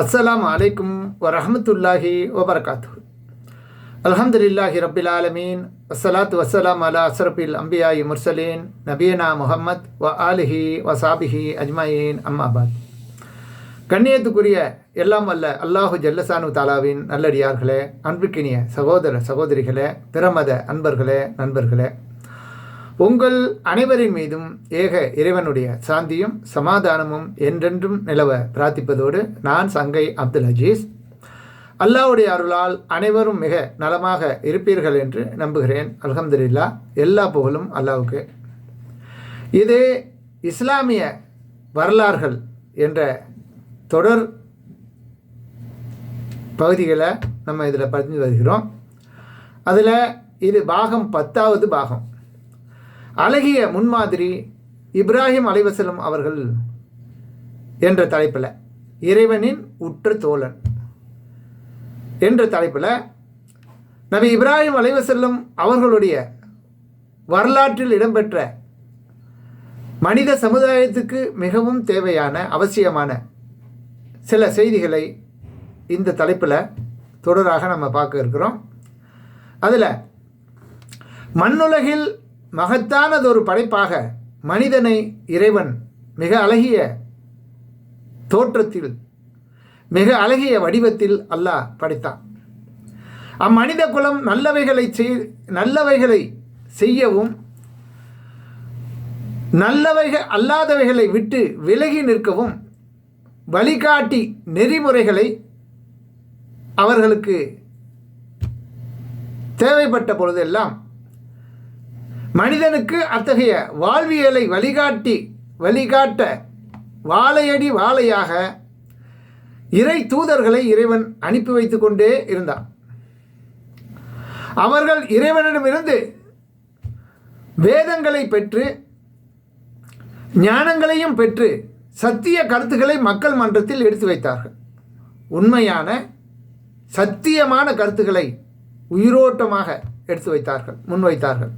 அஸ்ஸலாம் அலைக்கும் வரஹமத்துல்லாஹி வபர்காத்து அலமதுல்லாஹி ரபில் ஆலமீன். வஸ்ஸலாத்து வஸ்ஸலாம் அலா அசரபில் அம்பியாயி முர்சலீன். நபியனா முஹம்மத் வ ஆலிஹி வசாபிஹி அஜ்மாயின். அம்மாபாத் கண்ணியத்துக்குரிய எல்லாம் அல்ல அல்லாஹு ஜல்லசானு தாலாவின் நல்லடியார்களே அன்புக்கினிய சகோதர சகோதரிகளே பிரமத அன்பர்களே நண்பர்களே. உங்கள் அனைவரின் மீதும் ஏக இறைவனுடைய சாந்தியும் சமாதானமும் என்றென்றும் நிலவ பிரார்த்திப்பதோடு நான் சங்கை அப்துல் அஜீஸ். அல்லாஹ்வுடைய அருளால் அனைவரும் மிக நலமாக இருப்பீர்கள் என்று நம்புகிறேன். அல்ஹம்துலில்லா எல்லா புகழும் அல்லாவுக்கு. இது இஸ்லாமிய வரலாறுகள் என்ற தொடர் பகுதிகளை நம்ம இதில் பதிஞ்சு வருகிறோம். அதில் இது பாகம் பத்தாவது பாகம். அழகிய முன்மாதிரி இப்ராஹிம் அலைவசலம் அவர்கள் என்ற தலைப்பில் இறைவனின் உற்ற தோழன் என்ற தலைப்பில் நபி இப்ராஹிம் அலைவசல்லம் அவர்களுடைய வரலாற்றில் இடம்பெற்ற மனித சமுதாயத்துக்கு மிகவும் தேவையான அவசியமான சில செய்திகளை இந்த தலைப்பில் தொடராக நம்ம பார்க்க இருக்கிறோம். அதில் மண்ணுலகில் மகத்தானதொரு படைப்பாக மனிதனை இறைவன் மிக அழகிய தோற்றத்தில் மிக அழகிய வடிவத்தில் அல்லாஹ் படைத்தான். அம்மனித குலம் நல்லவைகளை செய் நல்லவைகளை செய்யவும் நல்லவைகள் அல்லாதவைகளை விட்டு விலகி நிற்கவும் வழிகாட்டி நெறிமுறைகளை அவர்களுக்கு தேவைப்பட்ட பொழுதெல்லாம் மனிதனுக்கு அத்தகைய வாழ்வியலை வழிகாட்டி வழிகாட்ட வாழையடி வாழையாக இறை தூதர்களை இறைவன் அனுப்பி வைத்து கொண்டே இருந்தான். அவர்கள் இறைவனிடமிருந்து வேதங்களை பெற்று ஞானங்களையும் பெற்று சத்திய கருத்துக்களை மக்கள் மன்றத்தில் எடுத்து வைத்தார்கள். உண்மையான சத்தியமான கருத்துக்களை உயிரோட்டமாக எடுத்து வைத்தார்கள் முன்வைத்தார்கள்.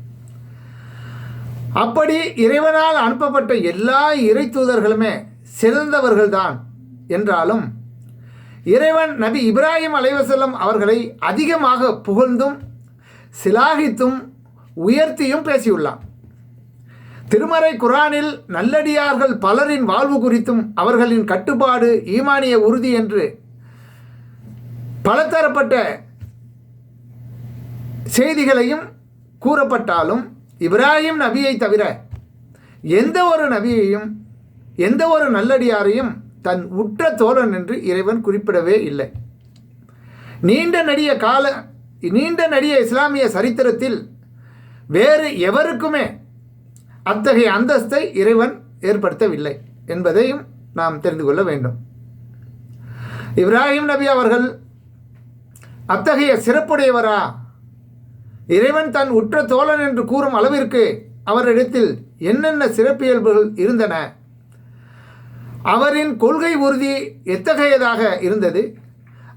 அப்படி இறைவனால் அனுப்பப்பட்ட எல்லா இறை தூதர்களுமே சிறந்தவர்கள்தான் என்றாலும் இறைவன் நபி இப்ராஹிம் அலைவசல்லம் அவர்களை அதிகமாக புகழ்ந்தும் சிலாகித்தும் உயர்த்தியும் பேசியுள்ளான். திருமறை குரானில் நல்லடியார்கள் பலரின் வாழ்வு குறித்தும் அவர்களின் கட்டுப்பாடு ஈமானிய உறுதி என்று பலதரப்பட்ட செய்திகளையும் கூறப்பட்டாலும் இப்ராஹிம் நபியை தவிர எந்த ஒரு நபியையும் எந்த ஒரு நல்லடியாரையும் தன் உற்ற தோழன் என்று இறைவன் குறிப்பிடவே இல்லை. நீண்ட நடிய கால நீண்ட நடிய இஸ்லாமிய சரித்திரத்தில் வேறு எவருக்குமே அத்தகைய அந்தஸ்தை இறைவன் ஏற்படுத்தவில்லை என்பதையும் நாம் தெரிந்து கொள்ள வேண்டும். இப்ராஹிம் நபி அவர்கள் அத்தகைய சிறப்புடையவரா? இறைவன் தன் உற்ற தோழன் என்று கூறும் அளவிற்கு அவரிடத்தில் என்னென்ன சிறப்பியல்புகள் இருந்தன? அவரின் கொள்கை உறுதி எத்தகையதாக இருந்தது?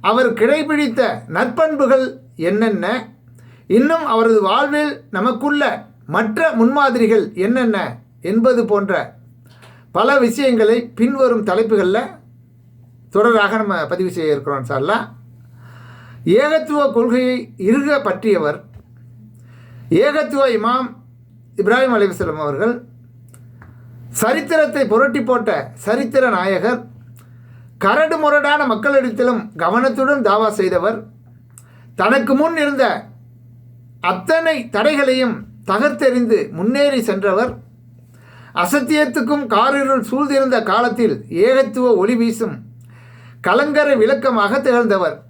அவர் கிடைப்பிடித்த நற்பண்புகள் என்னென்ன? இன்னும் அவரது வாழ்வில் நமக்குள்ள மற்ற முன்மாதிரிகள் என்னென்ன என்பது போன்ற பல விஷயங்களை பின்வரும் தலைப்புகளில் தொடராக நம்ம பதிவு செய்ய இருக்கிறோம் சார்லாம் ஏகத்துவ கொள்கையை இருக பற்றியவர் ஏகத்துவ இமாம் இப்ராஹிம் அலிவசலம் அவர்கள் சரித்திரத்தை புரட்டி போட்ட சரித்திர நாயகர் கரடு முரடான மக்களிடத்திலும் கவனத்துடன் தாவா செய்தவர். தனக்கு முன் இருந்த அத்தனை தடைகளையும் தகர்த்தெறிந்து முன்னேறி சென்றவர். அசத்தியத்துக்கும் காரிருள் சூழ்ந்திருந்த காலத்தில் ஏகத்துவ ஒளி வீசும் கலங்கரை விளக்கமாக திகழ்ந்தவர்.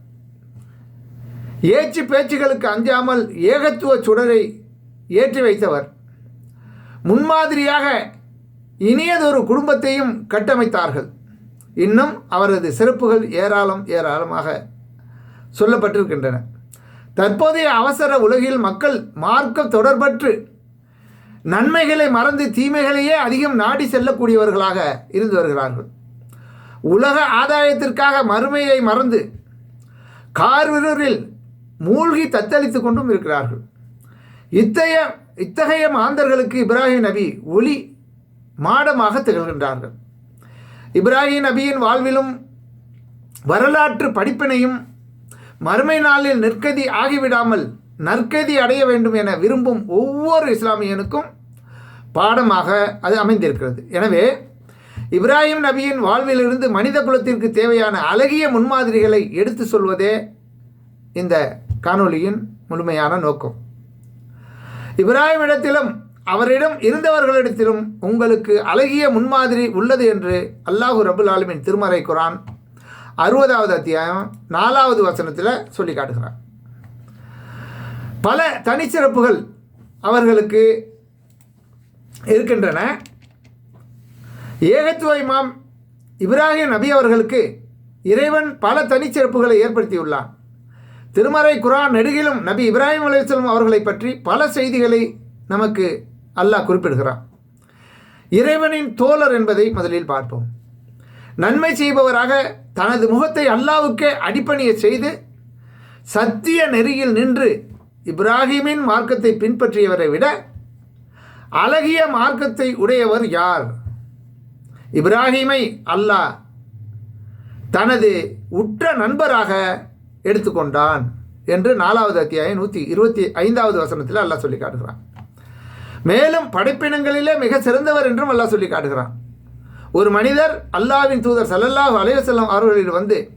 ஏச்சு பேச்சுகளுக்கு அஞ்சாமல் ஏகத்துவ சுடரை ஏற்றி வைத்தவர். முன்மாதிரியாக இனியதொரு குடும்பத்தையும் கட்டமைத்தார்கள். இன்னும் அவரது சிறப்புகள் ஏராளம் ஏராளமாக சொல்லப்பட்டிருக்கின்றன. தற்போதைய அவசர உலகில் மக்கள் மார்க்க தொடர்பற்று நன்மைகளை மறந்து தீமைகளையே அதிகம் நாடி செல்லக்கூடியவர்களாக இருந்து வருகிறார்கள். உலக ஆதாயத்திற்காக மறுமையை மறந்து கார்விரரில் மூழ்கி தத்தளித்து கொண்டும் இருக்கிறார்கள். இத்தகைய இத்தகைய மாந்தர்களுக்கு இப்ராஹிம் நபி ஒளி மாடமாக திகழ்கின்றார்கள். இப்ராஹிம் நபியின் வாழ்விலும் வரலாற்று படிப்பினையும் மறுமை நாளில் நிற்கதி ஆகிவிடாமல் நற்கதி அடைய வேண்டும் என விரும்பும் ஒவ்வொரு இஸ்லாமியனுக்கும் பாடமாக அது அமைந்திருக்கிறது. எனவே இப்ராஹிம் நபியின் வாழ்விலிருந்து மனித குலத்திற்கு தேவையான அழகிய முன்மாதிரிகளை எடுத்து சொல்வதே இந்த காணொளியின் முழுமையான நோக்கம். இப்ராஹிமிடத்திலும் அவரிடம் இருந்தவர்களிடத்திலும் உங்களுக்கு அழகிய முன்மாதிரி உள்ளது என்று அல்லாஹு ரபுல் ஆலமின் திருமறை குரான் அறுபதாவது அத்தியாயம் நாலாவது வசனத்தில் சொல்லி காட்டுகிறார். பல தனிச்சிறப்புகள் அவர்களுக்கு இருக்கின்றன. ஏகத்துவ இமாம் இப்ராஹிம் நபி அவர்களுக்கு இறைவன் பல தனிச்சிறப்புகளை ஏற்படுத்தியுள்ளான். திருமறை குரான் நெடுகிலும் நபி இப்ராஹிம் அலையம் அவர்களை பற்றி பல செய்திகளை நமக்கு அல்லாஹ் குறிப்பிடுகிறான். இறைவனின் தோழர் என்பதை முதலில் பார்ப்போம். நன்மை செய்பவராக தனது முகத்தை அல்லாவுக்கே அடிப்பணிய செய்து சத்திய நெறியில் நின்று இப்ராஹிமின் மார்க்கத்தை பின்பற்றியவரை விட அழகிய மார்க்கத்தை உடையவர் யார்? இப்ராஹிமை அல்லாஹ் தனது உற்ற நண்பராக எடுத்துக்கொண்டான் என்று நாலாவது அத்தியாயம் நூற்றி இருபத்தி ஐந்தாவது வசனத்தில் அல்லாஹ் சொல்லி காட்டுகிறான். மேலும் படைப்பினங்களிலே மிக சிறந்தவர் என்றும் அல்லாஹ் சொல்லி காட்டுகிறான். ஒரு மனிதர் அல்லாவின் தூதர் சல்லல்லாஹ் அலைவசல்லம் அவர்களில் வந்து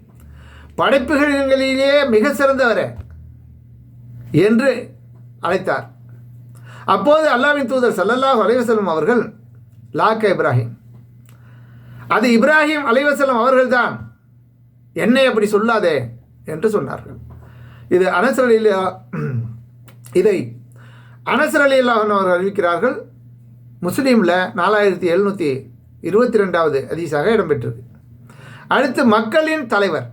படைப்புகளிலேயே மிக சிறந்தவரே என்று அழைத்தார். அப்போது அல்லாவின் தூதர் சல்லல்லாஹ் அலைவசல்லம் அவர்கள் லாக்க இப்ராஹிம். அது இப்ராஹிம் அலைவசல்லம் அவர்கள்தான். என்னை அப்படி சொல்லாதே. என்று சொன்னார்கள். இது அனசர் இதை அனசர் அவர்கள் அறிவிக்கிறார்கள். முஸ்லீமில் நாலாயிரத்தி எழுநூற்றி இருபத்தி ரெண்டாவது அதிசாக இடம்பெற்றது. அடுத்து மக்களின் தலைவர்.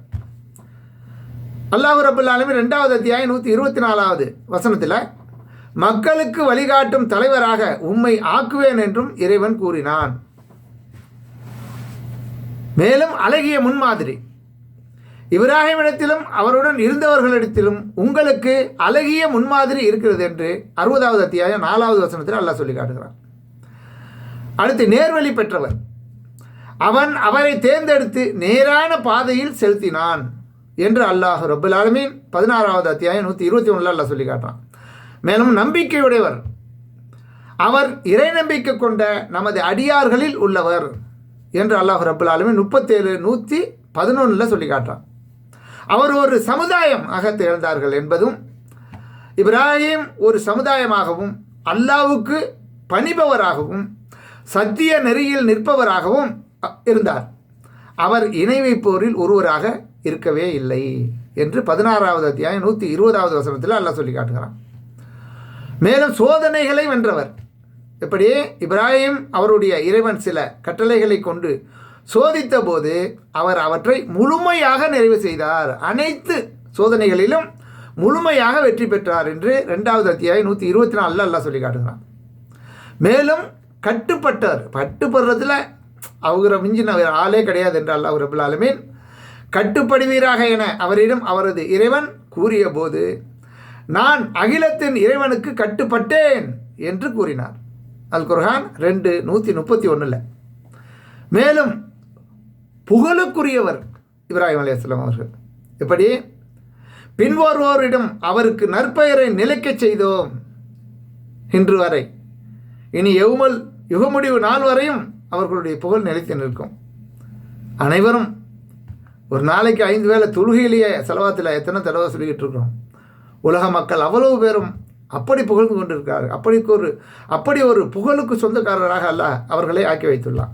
அல்லாஹு ரபுல் ரெண்டாவது அத்தியாயம் நூற்றி இருபத்தி நாலாவது வசனத்தில் மக்களுக்கு வழிகாட்டும் தலைவராக உம்மை ஆக்குவேன் என்றும் இறைவன் கூறினான். மேலும் அழகிய முன்மாதிரி. இப்ராஹிமிடத்திலும் அவருடன் இருந்தவர்களிடத்திலும் உங்களுக்கு அழகிய முன்மாதிரி இருக்கிறது என்று அறுபதாவது அத்தியாயம் நாலாவது வசனத்தில் அல்லாஹ் சொல்லி காட்டுகிறான். அடுத்து நேர்வழி பெற்றவர். அவன் அவரை தேர்ந்தெடுத்து நேரான பாதையில் செலுத்தினான் என்று அல்லாஹ் ரபுல் ஆலமீன் பதினாறாவது அத்தியாயம் நூற்றி இருபத்தி ஒன்றில் அல்லாஹ் சொல்லி காட்டுறான். மேலும் நம்பிக்கையுடையவர். அவர் இறை நம்பிக்கை கொண்ட நமது அடியார்களில் உள்ளவர் என்று அல்லாஹ் ரபுல் ஆலமீன் முப்பத்தேழு நூற்றி பதினொன்றில் சொல்லி காட்டுறான். அவர் ஒரு சமுதாயம் ஆக திகழ்ந்தார்கள் என்பதும் இப்ராஹிம் ஒரு சமுதாயமாகவும் அல்லாவுக்கு பணிபவராகவும் சத்திய நெறியில் நிற்பவராகவும் இருந்தார். அவர் இணை வைப்போரில் ஒருவராக இருக்கவே இல்லை என்று பதினாறாவது அத்தியாயம் நூற்றி இருபதாவது வசனத்தில் அல்லாஹ் சொல்லி காட்டுகிறான். மேலும் சோதனைகளை வென்றவர். எப்படி இப்ராஹிம் அவருடைய இறைவன் சில கட்டளைகளை கொண்டு சோதித்த போது அவர் அவற்றை முழுமையாக நிறைவு செய்தார். அனைத்து சோதனைகளிலும் முழுமையாக வெற்றி பெற்றார் என்று ரெண்டாவது அத்தியாயம் நூற்றி இருபத்தி நாலில் அல்லா சொல்லி காட்டுகிறான். மேலும் கட்டுப்பட்டார். பட்டுப்படுறதுல அவரை மிஞ்சின ஆளே கிடையாது என்று அல்லாஹ் ரபுல்லாலுமீன் கட்டுப்படுவீராக என அவரிடம் அவரது இறைவன் கூறிய போது நான் அகிலத்தின் இறைவனுக்கு கட்டுப்பட்டேன் என்று கூறினார். அல் குர்ஹான் ரெண்டு நூற்றி முப்பத்தி ஒன்றில் மேலும் புகழுக்குரியவர் இப்ராஹிம் அலையாஸ்லாம் அவர்கள். எப்படி? பின்வருவோரிடம் அவருக்கு நற்பெயரை நிலைக்கச் செய்தோம் இன்று வரை. இனி எவ்மல் யுகமுடிவு நாள் வரையும் அவர்களுடைய புகழ் நிலைத்து நிற்கும். அனைவரும் ஒரு நாளைக்கு ஐந்து வேளை தொழுகையிலேயே செலவாத்தில் எத்தனை தடவை சொல்லிக்கிட்டு இருக்கிறோம். உலக மக்கள் அவ்வளவு பேரும் அப்படி புகழ்ந்து கொண்டிருக்கிறார்கள். அப்படி ஒரு அப்படி ஒரு புகழுக்கு சொந்தக்காரராக அல்ல அவர்களை ஆக்கி வைத்துள்ளார்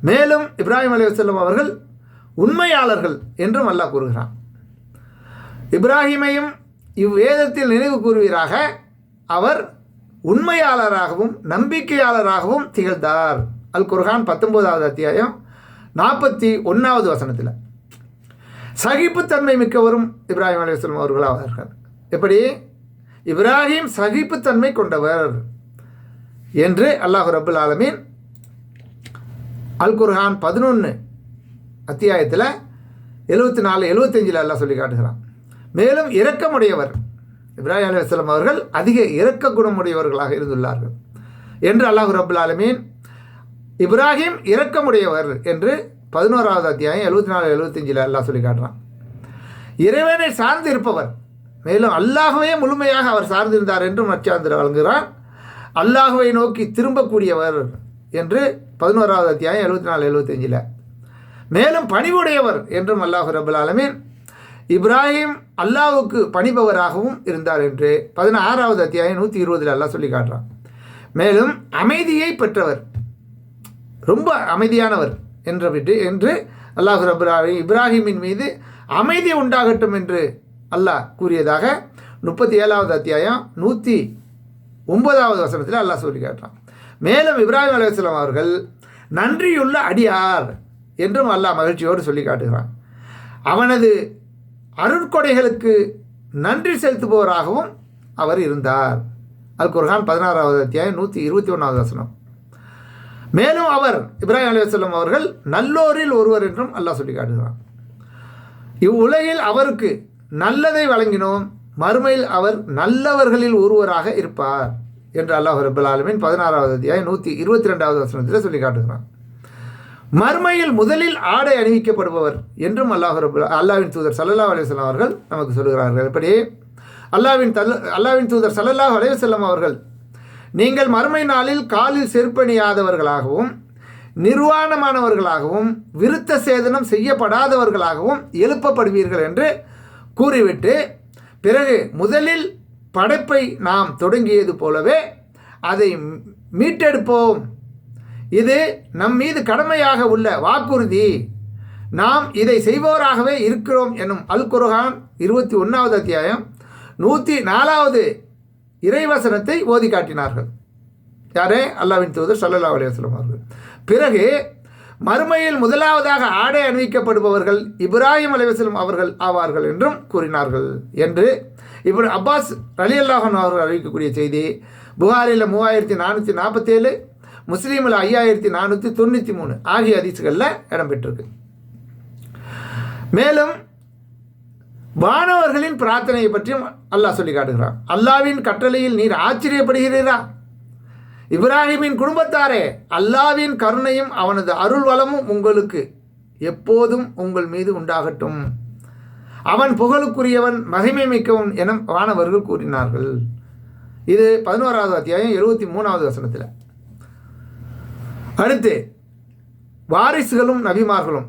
மேலும் இப்ராஹிம் அலி வசல்லம் அவர்கள் உண்மையாளர்கள் என்றும் அல்லாஹ் கூறுகிறான். இப்ராஹிமையும் இவ்வேதத்தில் நினைவு கூறுவீராக அவர் உண்மையாளராகவும் நம்பிக்கையாளராகவும் திகழ்ந்தார். அல் குர்ஹான் பத்தொன்பதாவது அத்தியாயம் நாற்பத்தி ஒன்றாவது வசனத்தில். சகிப்புத்தன்மை மிக்கவரும் இப்ராஹிம் அலிஸ்லாம் அவர்கள் ஆவார்கள் எப்படி? இப்ராஹிம் சகிப்புத்தன்மை கொண்டவர் என்று அல்லாஹு ரபுல் ஆலமீன் அல் குர்ஹான் பதினொன்று அத்தியாயத்தில் எழுபத்தி நாலு எழுபத்தஞ்சில் எல்லாம் சொல்லி காட்டுகிறான். மேலும் இரக்கமுடையவர் இப்ராஹிம் அலி வஸ்லம் அவர்கள் அதிக இரக்க குணமுடையவர்களாக இருந்துள்ளார்கள் என்று அல்லாஹு ரபுல் ஆலமீன் இப்ராஹிம் இரக்கமுடையவர் என்று பதினோராவது அத்தியாயம் எழுபத்தி நாலு எழுபத்தஞ்சில் எல்லாம் சொல்லி காட்டுறான். இறைவனை சார்ந்து இருப்பவர் மேலும் அல்லாஹ்வே முழுமையாக அவர் சார்ந்திருந்தார் என்றும் நற்சார்ந்து வழங்குகிறார் அல்லாஹுவை நோக்கி திரும்பக்கூடியவர் என்று பதினோராவது அத்தியாயம் எழுபத்தி நாலு எழுபத்தஞ்சில். மேலும் பணிவுடையவர் என்றும் அல்லாஹு ரபுல் ஆலமீன் இப்ராஹிம் அல்லாவுக்கு பணிபவராகவும் இருந்தார் என்று பதினாறாவது அத்தியாயம் நூற்றி இருபதில் அல்லாஹ் சொல்லி காட்டுறான். மேலும் அமைதியை பெற்றவர் ரொம்ப அமைதியானவர் என்ற விட்டு என்று அல்லாஹ் ரபுல் இப்ராஹிமின் மீது அமைதி உண்டாகட்டும் என்று அல்லாஹ் கூறியதாக முப்பத்தி ஏழாவது அத்தியாயம் நூற்றி ஒன்பதாவது வசனத்தில் அல்லாஹ் சொல்லி காட்டுறான். மேலும் இப்ராஹிம் அலுவலாம் அவர்கள் நன்றியுள்ள அடியார் என்றும் அல்லாஹ் மகிழ்ச்சியோடு சொல்லி காட்டுகிறான். அவனது அருட்கொடைகளுக்கு நன்றி செலுத்துபவராகவும் அவர் இருந்தார். அல் குர்ஹான் பதினாறாவது அத்தியாயம் நூற்றி இருபத்தி ஒன்றாவது வசனம். மேலும் அவர் இப்ராஹிம் அலையாம் அவர்கள் நல்லோரில் ஒருவர் என்றும் அல்லாஹ் சொல்லி காட்டுகிறான். இவ்வுலகில் அவருக்கு நல்லதை வழங்கினோம் மறுமையில் அவர் நல்லவர்களில் ஒருவராக இருப்பார். என்று அல்லாஹ் ரபுல் ஆலமின் பதினாறாவது அத்தியாயம் நூற்றி இருபத்தி ரெண்டாவது வசனத்தில் சொல்லி காட்டுகிறான். மறுமையில் முதலில் ஆடை அணிவிக்கப்படுபவர் என்றும் அல்லாஹ் ரபுல் அல்லாவின் தூதர் சல்லல்லாஹ் அலையம் அவர்கள் நமக்கு சொல்கிறார்கள். எப்படி அல்லாவின் தல் அல்லாவின் தூதர் சல்லல்லாஹ் அலைவசல்லம் அவர்கள் நீங்கள் மறுமை நாளில் காலில் செருப்பணியாதவர்களாகவும் நிர்வாணமானவர்களாகவும் விருத்த சேதனம் செய்யப்படாதவர்களாகவும் எழுப்பப்படுவீர்கள் என்று கூறிவிட்டு பிறகு முதலில் படைப்பை நாம் தொடங்கியது போலவே அதை மீட்டெடுப்போம். இது நம் மீது கடமையாக உள்ள வாக்குறுதி. நாம் இதை செய்வோராகவே இருக்கிறோம் என்னும் அல் குர்ஹான் இருபத்தி ஒன்றாவது அத்தியாயம் நூற்றி நாலாவது இறைவசனத்தை ஓதி காட்டினார்கள். யாரே? அல்லாவின் தூதர் சல்லல்லா அலையம் அவர்கள். பிறகு மறுமையில் முதலாவதாக ஆடை அணிவிக்கப்படுபவர்கள் இப்ராஹிம் அலைவசலம் அவர்கள் ஆவார்கள் என்றும் கூறினார்கள் என்று இப்படி அப்பாஸ் அலி அல்லாஹன் அவர்கள் அறிவிக்கக்கூடிய செய்தி புகாரில் மூவாயிரத்தி நானூற்றி நாற்பத்தேழு முஸ்லீமில் ஐயாயிரத்தி நானூற்றி தொண்ணூற்றி மூணு ஆகிய அதிசுகளில் இடம்பெற்றிருக்கு மேலும் வானவர்களின் பிரார்த்தனையை பற்றியும் அல்லாஹ் சொல்லி காட்டுகிறான். அல்லாவின் கட்டளையில் நீர் ஆச்சரியப்படுகிறீரா? இப்ராஹிமின் குடும்பத்தாரே அல்லாவின் கருணையும் அவனது அருள் வளமும் உங்களுக்கு எப்போதும் உங்கள் மீது உண்டாகட்டும். அவன் புகழுக்குரியவன் மகிமை மிக்கவன் என வானவர்கள் கூறினார்கள். இது பதினோராவது அத்தியாயம் எழுபத்தி மூணாவது வசனத்தில். அடுத்து வாரிசுகளும் நபிமார்களும்.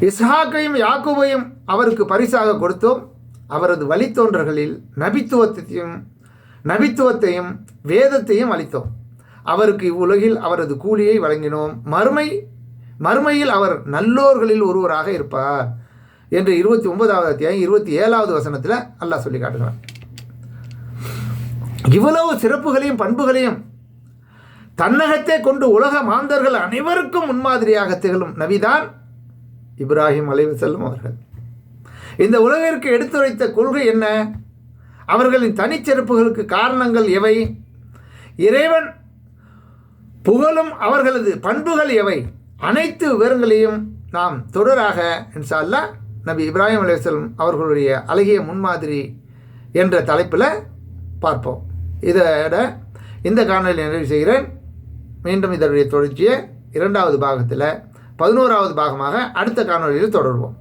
இஸ்ஹாக்கையும் யாக்குபையும் அவருக்கு பரிசாக கொடுத்தோம். அவரது வழித்தோன்றர்களில் நபித்துவத்தையும் நபித்துவத்தையும் வேதத்தையும் அளித்தோம். அவருக்கு இவ்வுலகில் அவரது கூலியை வழங்கினோம். மறுமை மறுமையில் அவர் நல்லோர்களில் ஒருவராக இருப்பார். என்று இருபத்தி ஒன்பதாவது அத்தியாயம் இருபத்தி ஏழாவது வசனத்தில் அல்லாஹ் சொல்லி காட்டுகிறான். இவ்வளவு சிறப்புகளையும் பண்புகளையும் தன்னகத்தை கொண்டு உலக மாந்தர்கள் அனைவருக்கும் முன்மாதிரியாக திகழும் நபிதான் இப்ராஹிம் அலைவு செல்லும் அவர்கள். இந்த உலகிற்கு எடுத்துரைத்த கொள்கை என்ன? அவர்களின் தனிச்சிறப்புகளுக்கு காரணங்கள் எவை? இறைவன் புகழும் அவர்களது பண்புகள் எவை? அனைத்து விவரங்களையும் நாம் தொடராக இன்ஷால்லா நபி இப்ராஹிம் அலையம் அவர்களுடைய அழகிய முன்மாதிரி என்ற தலைப்பில் பார்ப்போம். இதோட இந்த காணொலி நிறைவு செய்கிறேன். மீண்டும் இதனுடைய தொடர்ச்சியை இரண்டாவது பாகத்தில் பதினோராவது பாகமாக அடுத்த காணொலியில் தொடர்வோம்.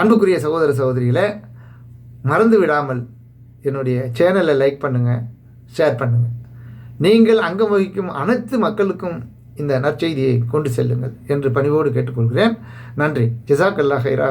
அன்புக்குரிய சகோதர சகோதரிகளை மறந்து விடாமல் என்னுடைய சேனலை லைக் பண்ணுங்கள் ஷேர் பண்ணுங்கள் நீங்கள் அங்கம் வகிக்கும் அனைத்து மக்களுக்கும் இந்த நற்செய்தியை கொண்டு செல்லுங்கள் என்று பணிவோடு கேட்டுக்கொள்கிறேன். நன்றி. ஜிசாக் அல்லா ஹைரா